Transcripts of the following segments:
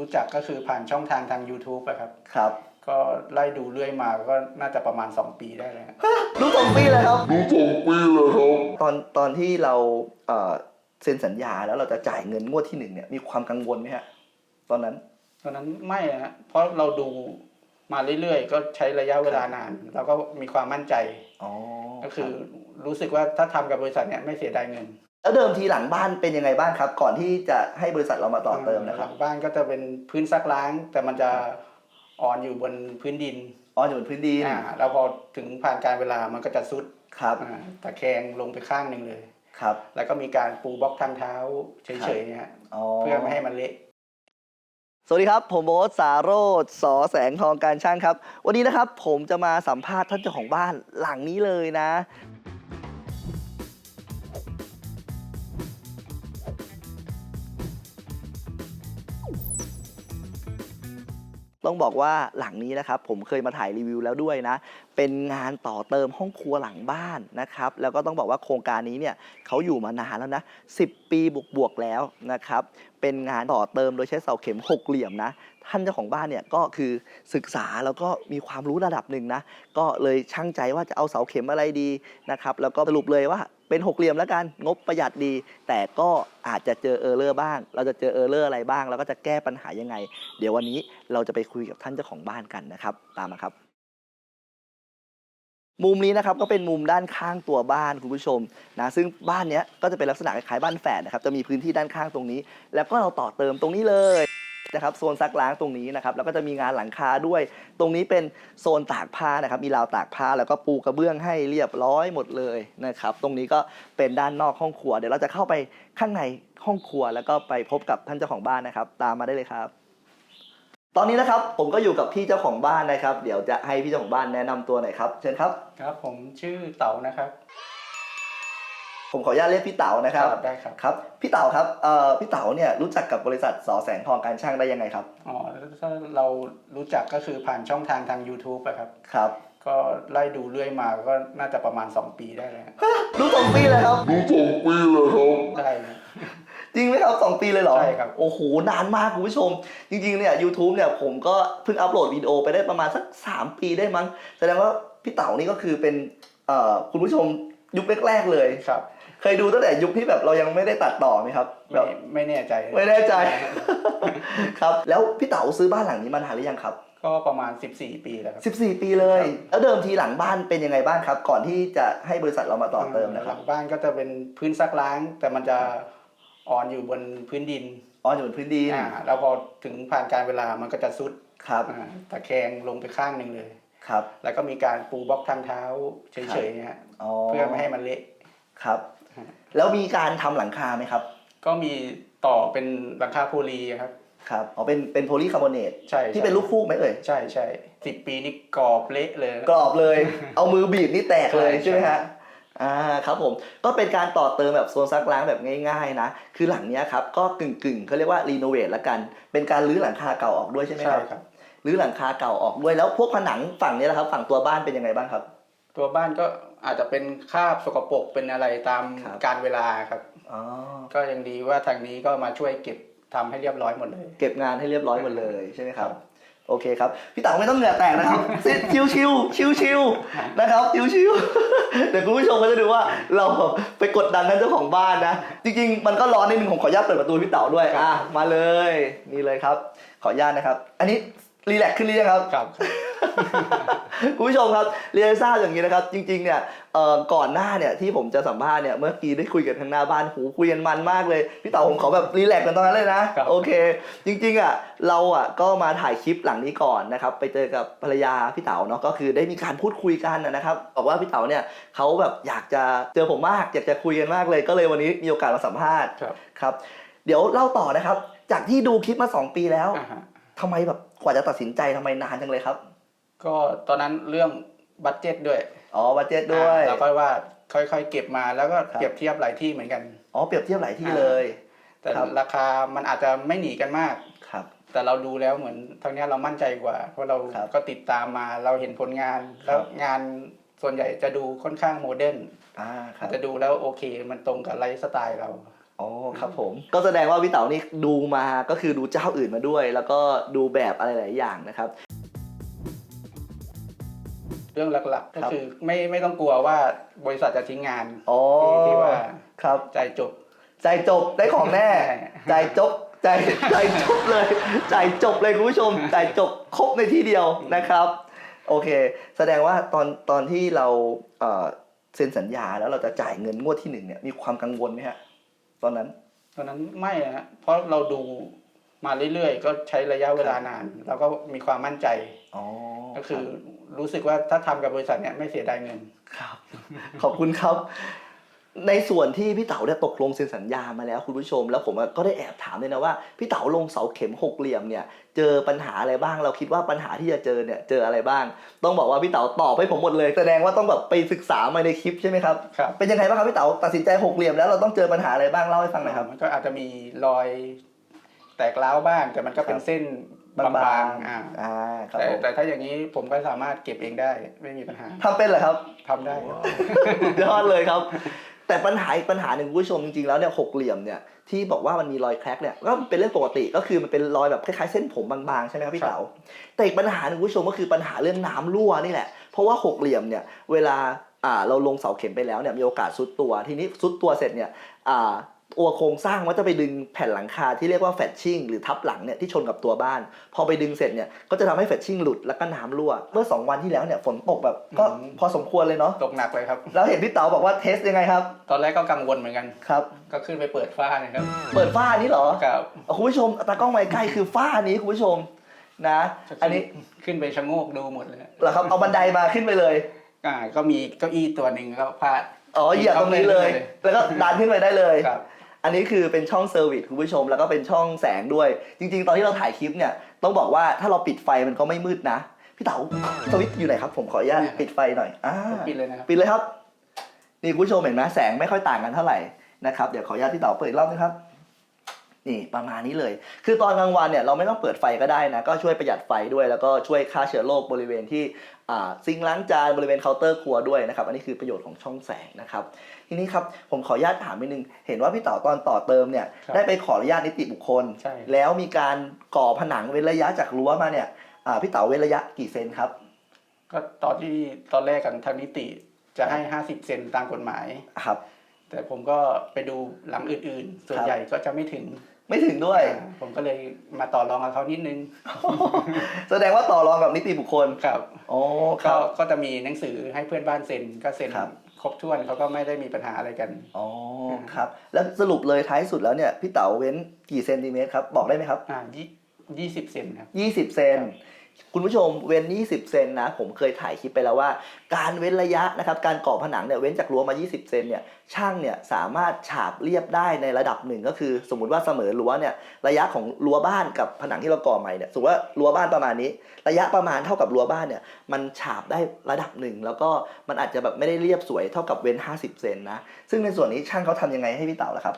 รู้จักก็คือผ่านช่องทางทาง YouTube อะครับ ครับ ก็ไล่ดูเรื่อยมาก็น่าจะประมาณ 2 ปีได้แล้วรู้สองปีเลยครับ รู้สองปีเลยครับ ตอนตอนที่เราเอ่อเซ็นสัญญาแล้วเราจะจ่ายเงินงวดที่หนึ่งเนี่ยมีความกังวลไหมฮะตอนนั้น ตอนนั้นไม่นะฮะเพราะเราดูมาเรื่อยๆ ก็ใช้ระยะเวลานานแล้วก็มีความมั่นใจ อ๋อก็คือรู้สึกว่าถ้าทำกับบริษัทเนี่ยไม่เสียดายเงิน แล้วเดิมทีหลังบ้านเป็นยังไงบ้างครับ ก่อนที่จะให้บริษัทเรามาต่อเติมนะคหรับลังบ้านก็จะเป็นพื้นซักล้าง แต่มันจะอ่อนอยู่บนพื้นดินอ๋ออยู่บนพื้นดินอ่าแล้วพอถึงผ่านการเวลามันก็จะซุดครับอ่าตะแคงลงไปข้างหนึ่งเลยครับ แล้วก็มีการปูบล็อกทางเท้าเฉยๆเนี่ยฮะอ๋อเพื่อไม่ให้มันเละสวัสดีครับ ผมโบ๊ทสาโรธสอแสงทองการช่างครับ วันนี้นะครับผมจะมาสัมภาษณ์ท่านเจ้าของบ้านหลังนี้เลยนะ ต้องบอกว่าหลังนี้นะครับผมเคยมาถ่ายรีวิวแล้วด้วยนะ เป็นงานต่อเติมห้องครัวหลังบ้านนะครับ แล้วก็ต้องบอกว่าโครงการนี้เนี่ยเขาอยู่มานานแล้วนะ 10 ปีบวกๆแล้วนะครับ เป็นงานต่อเติมโดยใช้เสาเข็มหกเหลี่ยมนะ ท่านเจ้าของบ้านเนี่ยก็คือศึกษาแล้วก็มีความรู้ระดับหนึ่งนะ ก็เลยช่างใจว่าจะเอาเสาเข็มอะไรดีนะครับ แล้วก็สรุปเลยว่า เป็นหกเหลี่ยมแล้วกัน งบประหยัดดี แต่ก็อาจจะเจอเออร์เลอร์บ้าง เราจะเจอเออร์เลอร์อะไรบ้าง แล้วก็จะแก้ปัญหายังไง เดี๋ยววันนี้เราจะไปคุยกับท่านเจ้าของบ้านกันนะครับ ตามมาครับ มุมนี้นะครับก็เป็นมุมด้านข้างตัวบ้านคุณผู้ชมนะซึ่งบ้านเนี้ยก็จะเป็นลักษณะคล้ายๆบ้านแฝดนะครับจะมีพื้นที่ด้านข้างตรงนี้ แล้วก็เราต่อเติมตรงนี้เลย นะครับโซนซักล้างตรงนี้นะครับแล้วก็จะมีงานหลังคาด้วย ตรงนี้เป็นโซนตากผ้านะครับมีราวตากผ้าแล้วก็ปูกระเบื้องให้เรียบร้อยหมดเลยนะครับตรงนี้ก็เป็นด้านนอกห้องครัว เดี๋ยวเราจะเข้าไปข้างในห้องครัว แล้วก็ไปพบกับท่านเจ้าของบ้านนะครับ ตามมาได้เลยครับ ตอนนี้นะครับผมก็อยู่กับพี่เจ้าของบ้านนะครับ เดี๋ยวจะให้พี่เจ้าของบ้านแนะนำตัวหน่อยครับเชิญครับ ครับผมชื่อเต๋านะครับ ผมขออนุญาตเรียกพี่เต๋านะครับได้ครับครับพี่เต๋าครับเอ่อพี่เต๋าเนี่ยรู้จักกับบริษัทสอแสงทองการช่างได้ยังไงครับอ๋อถ้าเรารู้จักก็คือผ่านช่องทางทาง YouTube อะครับครับก็ไล่ดูเรื่อยมาก็น่าจะประมาณ 2 ปีได้แล้วรู้สองปีเลยครับรู้สองปีเลยครับได้ครับจริงไหมครับสองปีเลยเหรอใช่ครับโอ้โหนานมากคุณผู้ชม จริงๆเนี่ย YouTube เนี่ยผมก็เพิ่งอัปโหลดวิดีโอไปได้ประมาณสัก 3 ปีได้มั้งแสดงว่าพี่เต๋านี่ก็คือเป็นเอ่อคุณผู้ชมยุคแรกๆเลยครับ เคยดูตั้งแต่ยุคที่แบบเรายังไม่ได้ตัดต่อไหมครับแบไม่บไม่แน่ใจ ไม่แน่ใจ ครับ แล้วพี่เต๋าซื้อบ้านหลังนี้มานานหรือยังครับ ก็ประมาณ 14 ปีแล้วครับ14 ปีเลย แล้วเดิมทีหลังบ้านเป็นยังไงบ้างครับ ก่อนที่จะให้บริษัทเรามาต่อเติมนะคหรับลังบ้านก็จะเป็นพื้นซักล้าง แต่มันจะอ่อนอยู่บนพื้นดินอ๋ออยู่บนพื้นดินอ่าแล้วพอถึงผ่านการเวลามันก็จะซุดครับอ่าตะแคงลงไปข้างหนึ่งเลย ครับแล้วก็มีการปูบล็อกทางเท้าเฉยๆเนี่ยฮะอ๋อเพื่อไม่ให้มันเละครับ แล้วมีการทำหลังคาไหมครับ ก็มีต่อเป็นหลังคาโพลีครับครับอ๋อเป็นเป็นโพลีคาร์บอเนตใช่ที่เป็นลูกฟูกไหมเอ่ยใช่ใช่สิบปีนี่กรอบเละเลยกรอบเลย เอามือบีบนี่แตกเลยใช่ใช่ไหมใช่ฮะอ่าครับผมก็เป็นการต่อเติมแบบโซนซักล้างแบบง่ายๆนะ คือหลังเนี้ยครับก็กึ่งๆเขาเรียกว่ารีโนเวทละกัน เป็นการรื้อหลังคาเก่าออกด้วยใช่ไหมคใช่รับครับรื้อหลังคาเก่าออกด้วยแล้วพวกผนังฝั่งนี้นะครับ ฝั่งตัวบ้านเป็นยังไงบ้างครับ ตัวบ้านก็อาจจะเป็นคราบสกปรกเป็นอะไรตามครับ การเวลาครับอ๋อก็ยังดีว่าทางนี้ก็มาช่วยเก็บทำให้เรียบร้อยหมดเลย เก็บงานให้เรียบร้อยหมดเลยใช่ไหไหมครับ โอเคครับ พี่เต๋าไม่ต้องเหงื่อแตกนะครับซิชิวชิวชิวชิวๆนะครับชิวชิวๆเดี๋ยวคุณผู้ชมก็จะดูว่าเราแบบไปกดดันท่านเจ้าของบ้านนะ จริงๆ มันก็ร้อนนิดนึงผมขออนุญาตเปิดประตูให้พี่เต๋าด้วยครับอะมาเลยนี่เลยครับ ขออนุญาตนะครับ อันนี้ รีแลกซ์ขึ้นหรือยังครับ ครับ คุณผู้ชมครับเรียนให้ทราบอย่างนี้นะครับ จริงๆเนี่ยเอ่อก่อนหน้าเนี่ยที่ผมจะสัมภาษณ์เนี่ยเมื่อกี้ได้คุยกันทางหน้าบ้านหูคุยกันมันมากเลยพี่เต๋าผมขอแบบรีแลกซ์กันตรงนั้นเลยนะครับ โอเค จริงๆอะเราอะก็มาถ่ายคลิปหลังนี้ก่อนนะครับไปเจอกับภรรยาพี่เต๋าเนาะก็คือได้มีการพูดคุยกันนะครับบอกว่าพี่เต๋าเนี่ยเขาแบบอยากจะเจอผมมากอยากจะคุยกันมากเลยก็เลยวันนี้มีโอกาสมาสัมภาษณ์ครับ ครับ เดี๋ยวเล่าต่อนะครับ จากที่ดูคลิปมาสองปีแล้วอ่าฮะ ทำไมแบบ กว่าจะตัดสินใจทำไมนานจังเลยครับ ก็ตอนนั้นเรื่องบัตเจ็ตด้วยอ๋อบัตเจ็ตด้วยอ่าแล้วก็ว่าค่อยๆ เก็บมาแล้วก็ครับเปรียบเทียบหลายที่เหมือนกัน อ๋อเปรียบเทียบหลายที่เลย แต่ครับ ราคามันอาจจะไม่หนีกันมาก ครับ แต่เราดูแล้วเหมือนทางเนี้ยเรามั่นใจกว่า เพราะเราครับก็ติดตามมาเราเห็นผลงานแล้วงานส่วนใหญ่จะดูค่อนข้างโมเดิร์นอ่าครัอาบจจะดูแล้วโอเค มันตรงกับไลฟ์สไตล์เรา อ๋อครับผม ก็แสดงว่าพี่เต๋านี่ดูมาก็คือดูเจ้าอื่นมาด้วย แล้วก็ดูแบบอะไรหลายอย่างนะครับ เรื่องหลักๆ ก็ครับคือไม่ไม่ต้องกลัวว่าบริษัทจะทิ้งงานอ๋อที่ที่ว่าครับใจจบ ใจจบได้ของแน่ใช่ใจจบใจใจจบเลยใจจบเลยคุณผู้ชมใจจบครบในที่เดียวนะครับ โอเค แสดงว่าตอนตอนที่เราเอ่อเซ็นสัญญาแล้วเราจะจ่ายเงินงวดที่หนึ่งเนี่ยมีความกังวลไหมฮะ ตอนนั้น ตอนนั้นไม่นะฮะเพราะเราดูมาเรื่อยๆ ก็ใช้ระยะเวลานาน เราก็มีความมั่นใจอ๋อก็คือรู้สึกว่าถ้าทำกับบริษัทเนี้ยไม่เสียดายเงินครับ ขอบคุณครับ ในส่วนที่พี่เต๋าเนี่ยตกลงเซ็นสัญญามาแล้วคุณผู้ชม แล้วผมก็ได้แอบถามเลยนะว่าพี่เต๋าลงเสาเข็มหกเหลี่ยมเนี่ยเจอปัญหาอะไรบ้าง เราคิดว่าปัญหาที่จะเจอเนี่ยเจออะไรบ้าง ต้องบอกว่าพี่เต๋าตอบให้ผมหมดเลย แสดงว่าต้องแบบไปศึกษามาในคลิปใช่ไหมครับครับเป็นยังไงบ้างครับพี่เต๋าตัดสินใจหกเหลี่ยมแล้วเราต้องเจอปัญหาอะไรบ้างเล่าให้ฟังหน่อยครับมันก็อาจจะมีรอยแตกร้าวบ้าง แต่มันก็เป็นครับเส้นบางๆอ่าอ่าครับแต่ผมแต่ถ้าอย่างนี้ผมก็สามารถเก็บเองได้ไม่มีปัญหาทำเป็นเหรอครับทำได้ครับยอดเลยครับ แต่ปัญหาอีกปัญหาหนึ่งคุณผู้ชมจริงๆแล้วเนี่ยหกเหลี่ยมเนี่ยที่บอกว่ามันมีรอยแคร็กเนี่ยก็เป็นเรื่องปกติก็คือมันเป็นรอยแบบคล้ายๆเส้นผมบางๆใช่ไหมครับพี่เต๋าแต่อีกปัญหาหนึ่งคุณผู้ชมก็คือปัญหาเรื่องน้ำรั่วนี่แหละเพราะว่าหกเหลี่ยมเนี่ยเวลาอ่าเราลงเสาเข็มไปแล้วเนี่ยมีโอกาสซุดตัวทีนี้ซุดตัวเสร็จเนี่ยอ่า ตัวโครงสร้างมันจะไปดึงแผ่นหลังคาที่เรียกว่าแฟชชิ่งหรือทับหลังเนี่ยที่ชนกับตัวบ้าน พอไปดึงเสร็จเนี่ยก็จะทำให้แฟชชิ่งหลุดแล้วก็น้ำรั่ว เมื่อสองวันที่แล้วเนี่ยฝนตกแบบก็อืมพอสมควรเลยเนาะตกหนักเลยครับ แล้วเห็นพี่เต๋าบอกว่าเทสยังไงครับ ตอนแรกก็กังวลเหมือนกันครับก็ขึ้นไปเปิดฝ้านะครับ เปิดฝ้านี้เหรอกับเอาคุณผู้ชมตากล้องมาใกล้คือฝ้านี้คุณผู้ชมนะ อันนี้ขึ้นไปชะโงกดูหมดเลยเหรอครับเอาบันไดมาขึ้นไปเลยอ่าก็มีเก้าอี้ตัวหนึ่งก็พาดอ๋อเหยียบตรงนี้เลย แล้วก็ดันขึ้นไปได้เลยครับ อันนี้คือเป็นช่องเซอร์วิสคุณผู้ชมแล้วก็เป็นช่องแสงด้วย จริง ๆ ตอนที่เราถ่ายคลิปเนี่ยต้องบอกว่าถ้าเราปิดไฟมันก็ไม่มืดนะ พี่เต๋าสวิตช์อยู่ไหนครับ ผมขออนุญาตเนี่ยปิดไฟหน่อยอ่าปิดเลยนะครับปิดเลยครับ นี่คุณผู้ชมเห็นไหมแสงไม่ค่อยต่างกันเท่าไหร่นะครับเดี๋ยวขออนุญาตพี่เต๋าเปิดอีกรอบนึงครับ นี่ประมาณนี้เลย คือตอนกลางวันเนี่ยเราไม่ต้องเปิดไฟก็ได้นะ ก็ช่วยประหยัดไฟด้วย แล้วก็ช่วยฆ่าเชื้อโรคบริเวณที่อ่าซิงค์ล้างจานบริเวณเคาน์เตอร์ครัวด้วยนะครับ อันนี้คือประโยชน์ของช่องแสงนะครับ ทีนี้ครับผมขออนุญาตถามนิดนึง เห็นว่าพี่เต๋าตอนต่อเติมเนี่ยครับได้ไปขออนุญาตนิติบุคคลใช่แล้วมีการก่อผนังเว้นระยะจากรั้วมาเนี่ยอ่าพี่เต๋าเว้นระยะกี่เซนครับ ก็ตอนที่ตอนแรกกันทางนิติจะให้ห้าสิบเซนตามกฎหมายครับ แต่ผมก็ไปดูหลังอื่นๆ ส่วนครับใหญ่ก็จะไม่ถึงไม่ถึงด้วยอ่าผมก็เลยมาต่อรองกับเขานิดนึง แสดงว่าต่อรองกับนิติบุคคลครับอ๋อคก็รับก็จะมีหนังสือให้เพื่อนบ้านเซ็นก็เซ็นครับครบถ้วนเขาก็ไม่ได้มีปัญหาอะไรกันอ๋อครับ แล้วสรุปเลยท้ายสุดแล้วเนี่ยพี่เต๋าเว้นกี่เซนติเมตรครับบอกได้ไหมครับอ่า ยี่ยี่สิบเซนครับ 20 เซนคุณผู้ชมเว้น 20 เซนนะ ผมเคยถ่ายคลิปไปแล้วว่า การเว้นระยะนะครับ การก่อผนังเนี่ยเว้นจากรั้วมา 20 เซนเนี่ย ช่างเนี่ยสามารถฉาบเรียบได้ในระดับหนึ่งก็คือ สมมุติว่าเสมอรั้วเนี่ย ระยะของรั้วบ้านกับผนังที่เราก่อใหม่เนี่ย สมมติว่ารั้วบ้านประมาณนี้ ระยะประมาณเท่ากับรั้วบ้านเนี่ย มันฉาบได้ระดับหนึ่ง แล้วก็มันอาจจะแบบไม่ได้เรียบสวยเท่ากับเว้น 50 เซนนะ ซึ่งในส่วนนี้ช่างเขาทำยังไงให้พี่เต๋าล่ะครับ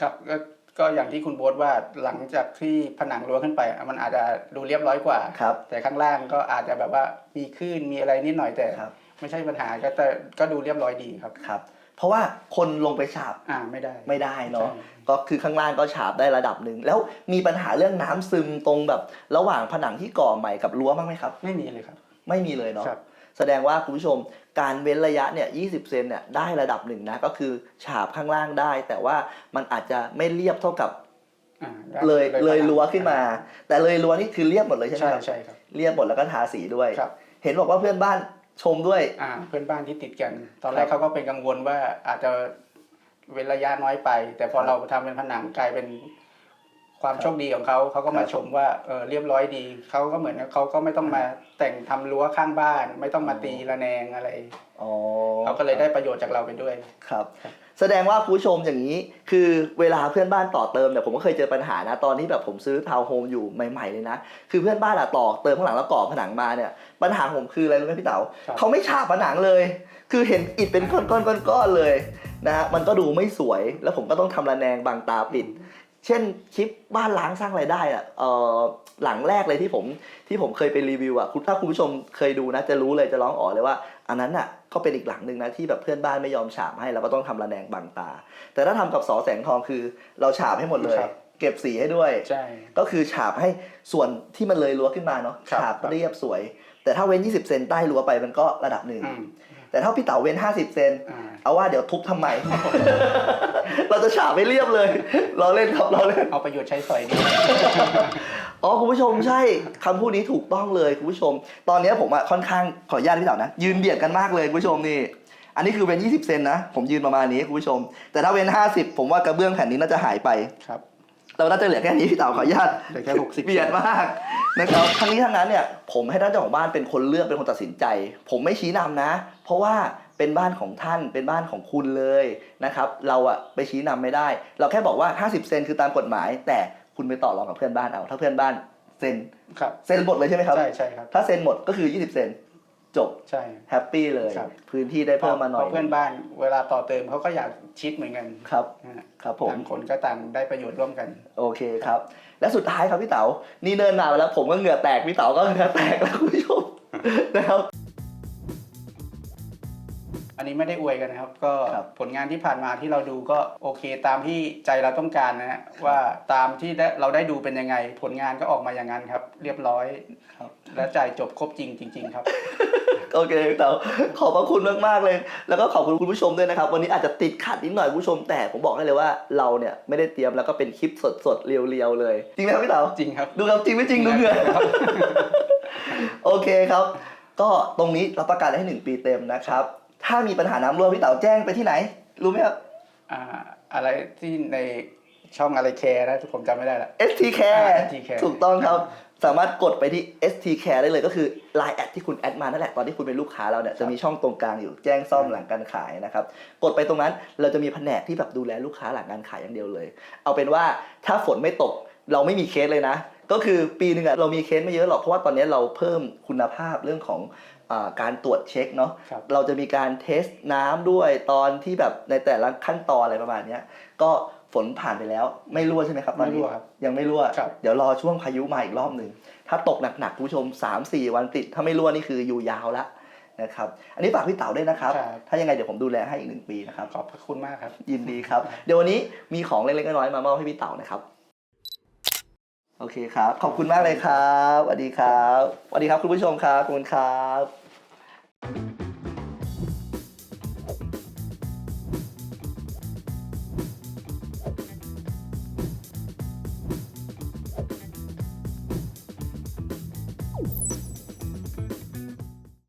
ครับก็ ก็อย่างที่คุณโบ๊ทว่าหลังจากที่ผนังรั้วขึ้นไปอะมันอาจจะดูเรียบร้อยกว่า ครับแต่ข้างล่างก็อาจจะแบบว่ามีคลื่นมีอะไรนิดหน่อยแต่ ครับ ไม่ใช่ปัญหาก็แต่ก็ดูเรียบร้อยดีครับครับ เพราะว่าคนลงไปฉาบอ่าไม่ได้ไม่ได้เนาะ ใช่ ก็คือข้างล่างก็ฉาบได้ระดับหนึ่ง แล้วมีปัญหาเรื่องน้ำซึมตรงแบบ ระหว่างผนังที่ก่อใหม่กับรั้วบ้างไหมครับ ไม่มีเลยครับ ไม่มีเลยเนาะครับ แสดงว่าคุณผู้ชมการเว้นระยะเนี่ย20เซนเนี่ยได้ระดับหนึ่งนะก็คือฉาบข้างล่างได้ แต่ว่ามันอาจจะไม่เรียบเท่ากับอ่าได้เลยเลยผนังรั้วขึ้นมา แต่เลยรั้วนี่คือเรียบหมดเลยใช่ไหมใช่ครับใช่ครับเรียบหมดแล้วก็ทาสีด้วยครับเห็นบอกว่าเพื่อนบ้านชมด้วยอ่าเพื่อนบ้านที่ติดกัน ตอนแรครักบเขาก็เป็นกังวลว่าอาจจะเว้นระยะน้อยไป แต่พอครับเราทำเป็นผนังกลายเป็น ความครับโชคดีของเขาเขาก็มาครับชมว่าเออเรียบร้อยดีเขาก็เหมือนกับเขาก็ไม่ต้องมาแต่งทำรั้วข้างบ้าน ไม่ต้องมาตีระแนงอะไรอ๋อเขาก็เลยได้ประโยชน์จากเราไปด้วยครับ แสดงว่าคุณผู้ชมอย่างนี้ คือเวลาเพื่อนบ้านต่อเติมเนี่ยผมก็เคยเจอปัญหานะตอนที่แบบผมซื้อทาวน์โฮมอยู่ใหม่ๆเลยนะคือเพื่อนบ้านอะต่อเติมข้างหลังแล้วก่อผนังมาเนี่ยปัญหาผมคืออะไรรู้ไหมพี่เต๋าครับเขาไม่ฉาบผนังเลย คือเห็นอิฐเป็นก้อนๆๆๆเลยนะฮะมันก็ดูไม่สวย แล้วผมก็ต้องทำระแนงบางตาปิด เช่นคลิปบ้านล้างสร้างรายได้อะเออหลังแรกเลยที่ผมที่ผมเคยไปรีวิวอะคุณถ้าคุณผู้ชมเคยดูนะจะรู้เลยจะร้องอ๋อเลยว่าอะอันนั้นน่ะก็เป็นอีกหลังหนึ่งนะที่แบบเพื่อนบ้านไม่ยอมฉาบให้เราก็ต้องทำระแนงบังตา แต่ถ้าทำกับสอแสงทองคือ เราฉาบให้หมดเลยครับเก็บสีให้ด้วยใช่ก็คือฉาบให้ส่วนที่มันเลยรั้วขึ้นมาเนาะครับฉาบเรียบสวย แต่ถ้าเว้น 20 เซนใต้รั้วไปมันก็ระดับหนึ่งอืม แต่ถ้าพี่เต๋าเว้น 50 เซน อ่า เอาว่าเดี๋ยวทุบทำไม เราจะฉาบไม่เรียบเลย เราเล่นครับเราเล่น เอาประโยชน์ใช้สอยดี อ๋อคุณผู้ชมใช่คำพูดนี้ถูกต้องเลยคุณผู้ชม ตอนนี้ผมอะค่อนข้างขออนุญาตพี่เต๋านะ ยืนเบียดกันมากเลยคุณผู้ชมนี่ อันนี้คือเว้น 20 เซนนะ ผมยืนประมาณนี้คุณผู้ชม แต่ถ้าเว้น 50 ผมว่ากระเบื้องแผ่นนี้น่าจะหายไป ครับ เราน่าจะเหลือแค่นี้พี่เต๋าขออนุญาตเหลือแค่60 เบียดมาก นะครับทั้งนี้ทั้งนั้นเนี่ยผมให้ท่านเจ้าของบ้านเป็นคนเลือกเป็นคนตัดสินใจ ผมไม่ชี้นำนะ เพราะว่าเป็นบ้านของท่านเป็นบ้านของคุณเลยนะครับ เราอะไปชี้นำไม่ได้ เราแค่บอกว่า 50 เซนคือตามกฎหมาย แต่คุณไปต่อรองกับเพื่อนบ้านเอา ถ้าเพื่อนบ้านเซ็นครับเซ็นหมดเลยใช่ไหมครับใช่ใช่ครับถ้าเซ็นหมดก็คือ 20 เซน จบใช่แฮปปี้เลย ครับ พื้นที่ได้เพิ่มมาหน่อยเพราะเพื่อนบ้านเวลาต่อเติมเขาก็อยากชิดเหมือนกันครับนะฮะครับผม ต่างคนก็ต่างได้ประโยชน์ร่วมกัน โอเคครับ และสุดท้ายครับพี่เต๋านี่เนินนานไปแล้วผมก็เหงื่อแตกพี่เต๋าก็เหงื่อแตกแล้วคุณผู้ชมนะครับ อันนี้ไม่ได้อวยกันนะครับ ก็ครับผลงานที่ผ่านมาที่เราดูก็โอเคตามที่ใจเราต้องการนะฮะว่าตามที่ได้เราได้ดูเป็นยังไง ผลงานก็ออกมาอย่างนั้นครับ เรียบร้อยครับและจ่ายจบครบจริงจริง ๆ ครับโอเคพี่เต๋าขอบพระคุณมากๆเลย แล้วก็ขอบคุณคุณผู้ชมด้วยนะครับ วันนี้อาจจะติดขัดนิดหน่อยคุณผู้ชม แต่ผมบอกให้เลยว่าเราเนี่ยไม่ได้เตรียมแล้วก็เป็นคลิปสดๆเรียวๆเลย จริงไหมครับพี่เต๋าจริงครับ ดูครับจริงไม่จริงดูเหงื่อครับโอเคครับ ก็ตรงนี้รับประกันให้หนึ่งปีเต็มนะครับ ถ้ามีปัญหาน้ำรั่วพี่เต๋าแจ้งไปที่ไหน รู้ไหมครับ อ่าอะไรที่ในช่องอะไรแคร์นะผมจำไม่ได้ละ ST Care อ่า ST Care ถูกต้องครับ สามารถกดไปที่ ST Care ได้เลยก็คือ Line แอดที่คุณแอดมานั่นแหละตอนที่คุณเป็นลูกค้าเราเนี่ยจะมีช่องตรงกลางอยู่แจ้งซ่อมหลังการขายนะครับ กดไปตรงนั้นเราจะมีแผนกที่แบบดูแลลูกค้าหลังการขายอย่างเดียวเลย เอาเป็นว่าถ้าฝนไม่ตกเราไม่มีเคสเลยนะ ก็คือปีหนึ่งอะเรามีเคสไม่เยอะหรอกเพราะว่าตอนนี้เราเพิ่มคุณภาพเรื่องของอาการตรวจเช็คเนาะครับ เราจะมีการเทสน้ำด้วยตอนที่แบบในแต่ละขั้นตอนอะไรประมาณเนี้ยก็ฝนผ่านไปแล้วไม่รั่วใช่ไหมครับตอนนี้ไม่รั่วครับยังไม่รั่ว ครับ เดี๋ยวรอช่วงพายุมาอีกรอบหนึ่งถ้าตกหนักๆคุณผู้ชม 3-4 วันติด ถ้าไม่รั่วนี่คืออยู่ยาวละนะครับอันนี้ฝากพี่เต๋าด้วยนะครับ ครับถ้ายังไงเดี๋ยวผมดูแลให้อีกหนึ่งปีนะครับ ขอบพระคุณมากครับ ยินดีครับ เดี๋ยววันนี้มีของเล็กๆน้อยๆมามอบให้พี่เต๋านะครับ โอเคครับ ขอบคุณมากเลยครับสวัสดีครับสวัสดีครับคุณผู้ชมครับขอบคุณครับ